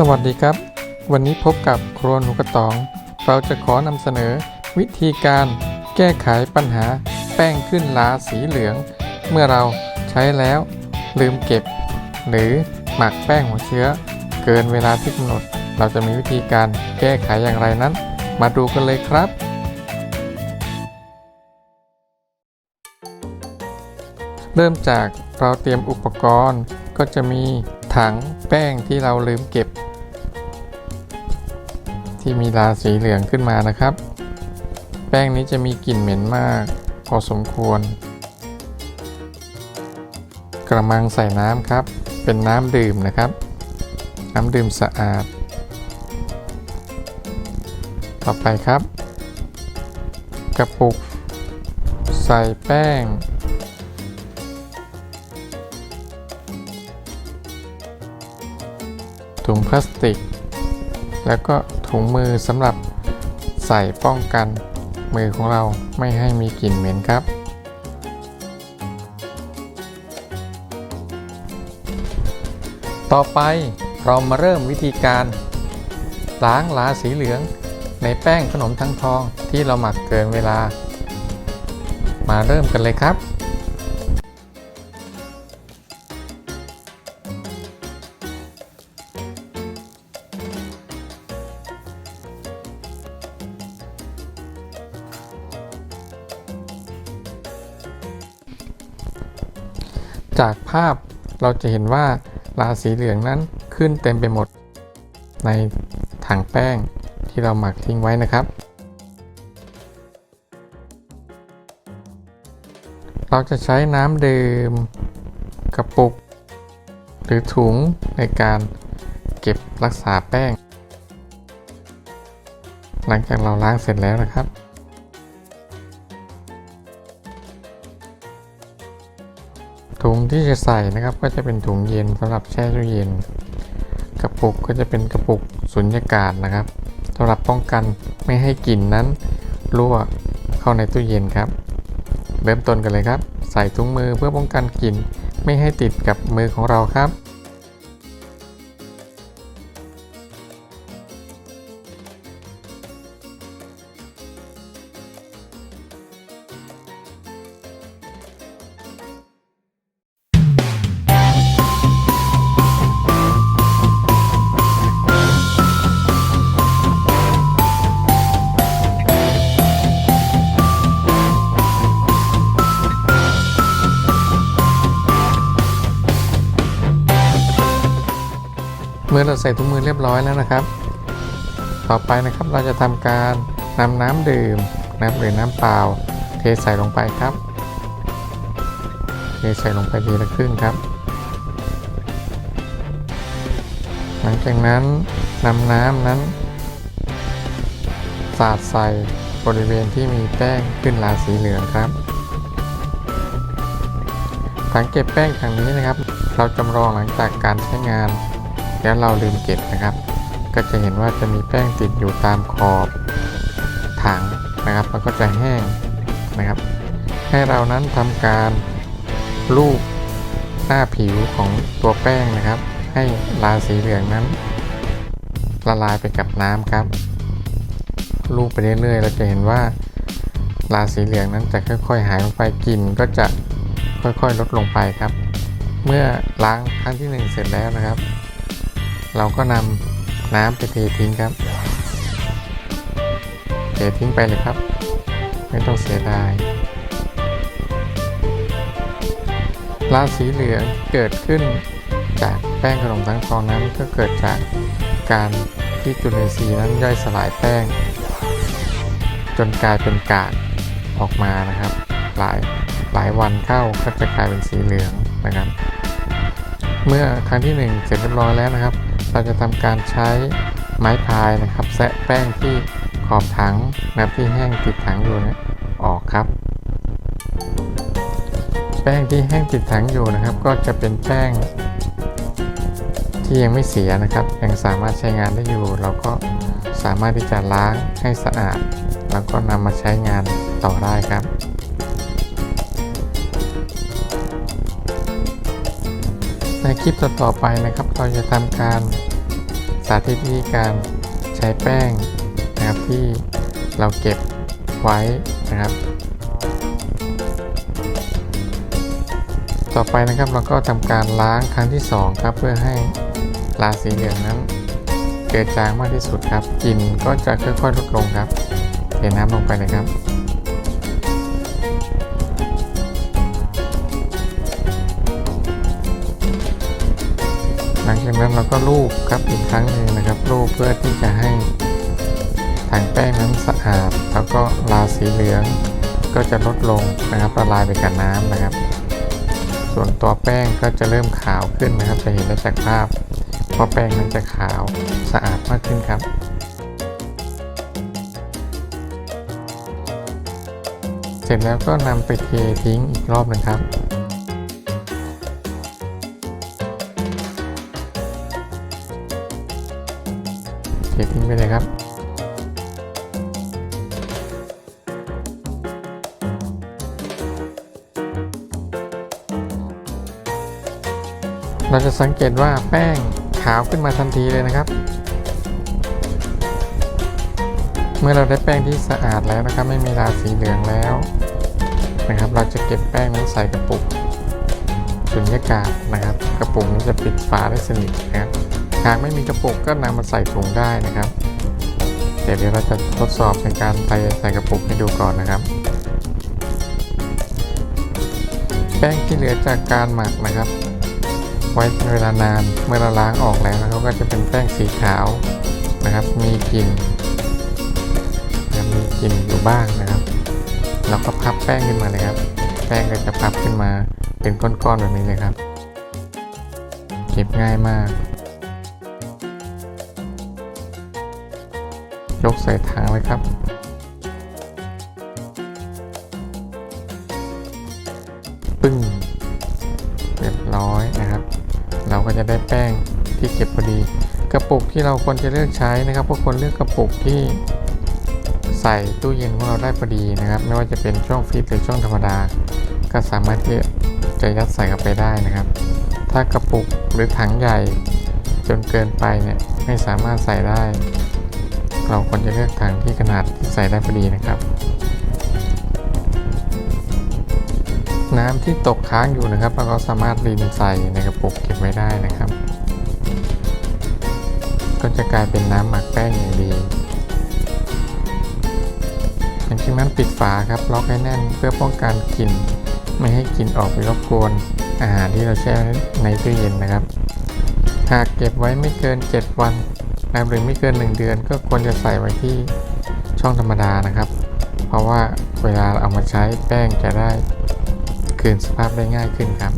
สวัสดีครับ วันนี้พบกับครัวหนูกระตอง เราจะขอนำเสนอ วิธีการแก้ไขปัญหาแป้งขึ้นลาสีเหลือง เมื่อเราใช้แล้วลืมเก็บ หรือหมักแป้งหัวเชื้อ เกินเวลาที่กำหนด เราจะมีวิธีการแก้ไขอย่างไรนั้น มาดูกันเลยครับ เริ่มจากเราเตรียมอุปกรณ์ก็จะมีถังแป้งที่เราลืมเก็บ ที่มีลาสีเหลืองขึ้นมานะครับ แป้งนี้จะมีกลิ่นเหม็นมากพอสมควร กระมังใส่น้ำครับ เป็นน้ำดื่มนะครับ น้ำดื่มสะอาด ต่อไปครับ กระปุก ใส่แป้งถุงพลาสติก แล้วก็ ถุงมือสำหรับใส่ป้องกันมือของเราไม่ให้มีกลิ่นเหม็นครับ ต่อไปเรามาเริ่มวิธีการ ล้างลาสีเหลือง ในแป้งขนมทั้งทองที่เราหมักเกินเวลา มาเริ่มกันเลยครับ จากภาพเราจะเห็นว่าลาสีเหลืองนั้นขึ้นเต็มไปหมด ในถังแป้งที่เราหมักทิ้งไว้นะครับ เราจะใช้น้ำดื่มกระปุก หรือถุงในการเก็บรักษาแป้ง หลังจากเราล้างเสร็จแล้วนะครับ ที่จะใส่นะครับก็จะเป็นถุงเย็นสำหรับแช่ตู้เย็น กระปุกก็จะเป็นกระปุกสุญญากาศนะครับสำหรับป้องกันไม่ให้กลิ่นนั้นรั่วเข้าในตู้เย็นครับ เริ่มต้นกันเลยครับ ใส่ถุงมือเพื่อป้องกันกลิ่นไม่ให้ติดกับมือของเราครับ มื่อเราใส่ถุงมือเรียบร้อยแล้วนะครับ ต่อไปนะครับเราจะทำการนำน้ำดื่มน้ำหรือน้ำเปล่า เทใส่ลงไปครับ เทใส่ลงไปทีละครึ่งครับ หลังจากนั้นนำน้ำนั้น สาดใส่บริเวณที่มีแป้งขึ้นลาสีเหลืองครับถังเก็บแป้งถังนี้นะครับ เราจำลองหลังจากการใช้งาน แล้วเราลืมเก็บนะครับ ก็จะเห็นว่าจะมีแป้งติดอยู่ตามขอบถังนะครับมันก็จะแห้งนะครับ ให้เรานั้นทำการลูบหน้าผิวของตัวแป้งนะครับ ให้ลาสีเหลืองนั้น ละลายไปกับน้ำครับลูบไปเรื่อยๆเราจะเห็นว่าลาสีเหลืองนั้นจะค่อย ๆ หายลงไปกลิ่นก็จะค่อยๆลดลงไปครับ เมื่อล้างครั้งที่หนึ่งเสร็จแล้วนะครับ เราก็นำน้ำไปเททิ้งครับ เททิ้งไปเลยครับ ไม่ต้องเสียดายลาสีเหลืองเกิดขึ้นจากแป้งขนมทั้งทองนั้นก็เกิดจากการที่จุลินทรีย์นั้นย่อยสลายแป้ง จนกลายเป็นกากออกมานะครับ หลายหลายวันเข้าก็จะกลายเป็นสีเหลืองนะครับ เมื่อครั้งที่ 1 เสร็จเรียบร้อยแล้วนะครับ เราจะทำการใช้ไม้พายนะครับแซะแป้งที่ขอบถังนะครับที่แห้งติดถังอยู่นี่ออกครับ แป้งที่แห้งติดถังอยู่นะครับ ก็จะเป็นแป้งที่ยังไม่เสียนะครับ ยังสามารถใช้งานได้อยู่ เราก็สามารถที่จะล้างให้สะอาด แล้วก็นำมาใช้งานต่อได้ครับในคลิปต่อๆไปนะครับ เราจะทำการ สาธิตวิธีการใช้แป้งนะครับที่เราเก็บไว้นะครับ ต่อไปนะครับเราก็ทำการล้างครั้งที่ 2 ครับ เพื่อให้ลาสีเหลืองนั้นเกิดจางมากที่สุดครับกลิ่นก็จะค่อยๆลดลงครับเทน้ำลงไปเลยครับ นั้นเราก็ลูบครับอีกครั้งหนึ่งนะครับลูบเพื่อที่จะให้ถังแป้งนั้นสะอาด แล้วก็ลาสีเหลืองก็จะลดลงนะครับละลายไปกับน้ำนะครับ ส่วนตัวแป้งก็จะเริ่มขาวขึ้นนะครับจะเห็นได้จากภาพเพราะแป้งนั้นจะขาวสะอาดมากขึ้นครับเสร็จแล้วก็นำไปเททิ้งอีกรอบหนึ่งครับ เททิ้งไปเลยครับ เราจะสังเกตว่าแป้งขาวขึ้นมาทันทีเลยนะครับ เมื่อเราได้แป้งที่สะอาดแล้วนะครับ ไม่มีราสีเหลืองแล้วนะครับ เราจะเก็บแป้งนั้นใส่กระปุกสุญญากาศนะครับ กระปุกนี้จะปิดฝาได้สนิทนะครับ หากไม่มีกระปุกก็นำมาใส่ถุงได้นะครับเดี๋ยวเราจะทดสอบในการไปใส่กระปุกให้ดูก่อนนะครับ แป้งที่เหลือจากการหมักนะครับ ไว้เป็นเวลานานเมื่อเราล้างออกแล้วนะครับก็จะเป็นแป้งสีขาวนะครับ มีกลิ่นมีกลิ่นอยู่บ้างนะครับเราก็พับแป้งขึ้นมาเลยครับ แป้งก็จะพับขึ้นมาเป็นก้อนๆแบบนี้เลยครับ เก็บง่ายมาก ยกใส่ถังเลยครับ ปึ้งเรียบร้อยนะครับ เราก็จะได้แป้งที่เก็บพอดี กระปุกที่เราควรจะเลือกใช้นะครับก็ควรเลือกกระปุกที่ใส่ตู้เย็นของเราได้พอดีนะครับ ไม่ว่าจะเป็นช่องฟรีซหรือช่องธรรมดา ก็สามารถที่จะยัดใส่เข้าไปได้นะครับ ถ้ากระปุกหรือถังใหญ่จนเกินไปเนี่ยไม่สามารถใส่ได้ เราควรจะเลือกถังที่ขนาดที่ใส่ได้พอดีนะครับ น้ำที่ตกค้างอยู่นะครับ เราก็สามารถรีนใส่ในกระปุกเก็บไว้ได้นะครับ ก็จะกลายเป็นน้ำหมักแป้งอย่างดีหลังจากนั้นปิดฝาครับล็อกให้แน่นเพื่อป้องกันกลิ่นไม่ให้กลิ่นออกไปรบกวนอาหารที่เราแช่ในตู้เย็นนะครับ หากเก็บไว้ไม่เกิน 7 วัน นะหรือไม่เกิน 1 เดือนก็ควรจะใส่ไว้ที่ช่องธรรมดานะครับ เพราะว่าเวลาเอามาใช้แป้งจะได้คืนสภาพได้ง่ายขึ้นครับ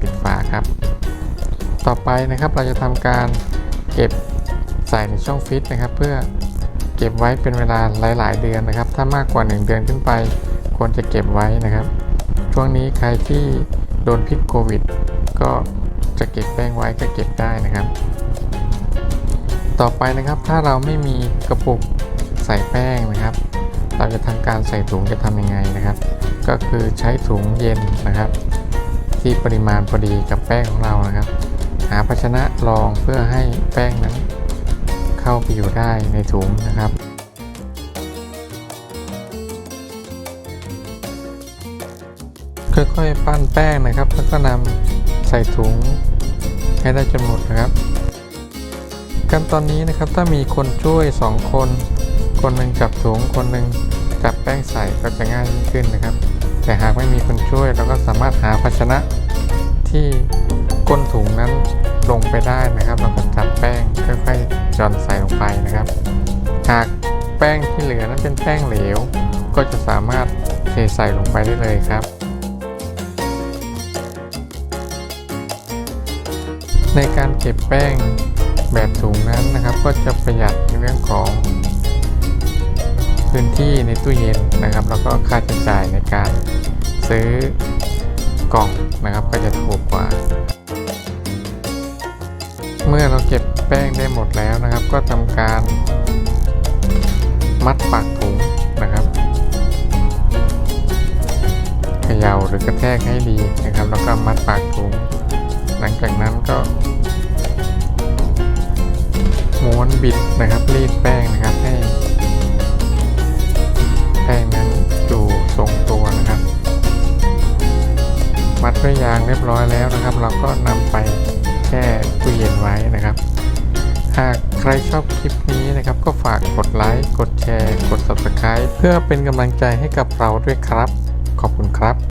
ปิดฝาครับ ต่อไปนะครับเราจะทำการเก็บใส่ในช่องฟิตนะครับ เพื่อเก็บไว้เป็นเวลาหลาย ๆ เดือนนะครับ ถ้ามากกว่า 1 เดือนขึ้นไป ควรจะเก็บไว้นะครับ ช่วงนี้ใครที่โดนพิษโควิด ก็จะเก็บแป้งไว้ก็เก็บได้นะครับ ต่อไปนะครับถ้าเราไม่มีกระปุกใส่แป้งนะครับ เราจะทำการใส่ถุงจะทำยังไงนะครับ ก็คือใช้ถุงเย็นนะครับ ที่ปริมาณพอดีกับแป้งของเรานะครับ หาภาชนะรองเพื่อให้แป้งนั้น เข้าไปอยู่ได้ในถุงนะครับค่อยๆปั้นแป้งนะครับ แล้วก็นำใส่ถุงให้ได้จนหมดนะครับ ขั้นตอนนี้นะครับถ้ามีคนช่วย 2 คน คนหนึ่งจับถุงคนหนึ่งจับแป้งใส่ก็จะง่ายยิ่งขึ้นนะครับ แต่หากไม่มีคนช่วยเราก็สามารถหาภาชนะที่ก้นถุงนั้นลงไปได้นะครับเราก็จับแป้งค่อยๆหย่อนใส่ลงไปนะครับ หากแป้งที่เหลือนั้นเป็นแป้งเหลว ก็จะสามารถเทใส่ลงไปได้เลยครับ ในการเก็บแป้ง แบบถุงนั้นนะครับ ก็จะประหยัดในเรื่องของ พื้นที่ในตู้เย็นนะครับ แล้วก็ค่าใช้จ่ายในการซื้อกล่องนะครับ ก็จะถูกกว่า เมื่อเราเก็บแป้งได้หมดแล้วนะครับ ก็ทำการมัดปากถุงนะครับเขย่าหรือกระแทกให้ดีนะครับ แล้วก็มัดปากถุง หลังจากนั้นก็ บิดนะครับรีดแป้งนะครับให้แป้งนั้นอยู่ทรงตัวนะครับ มัดด้วยยางเรียบร้อยแล้วนะครับ เราก็นำไปแช่ตู้เย็นไว้นะครับ หากใครชอบคลิปนี้นะครับ ก็ฝากกดไลค์กดแชร์ กด Subscribe เพื่อเป็นกำลังใจให้กับเราด้วยครับ ขอบคุณครับ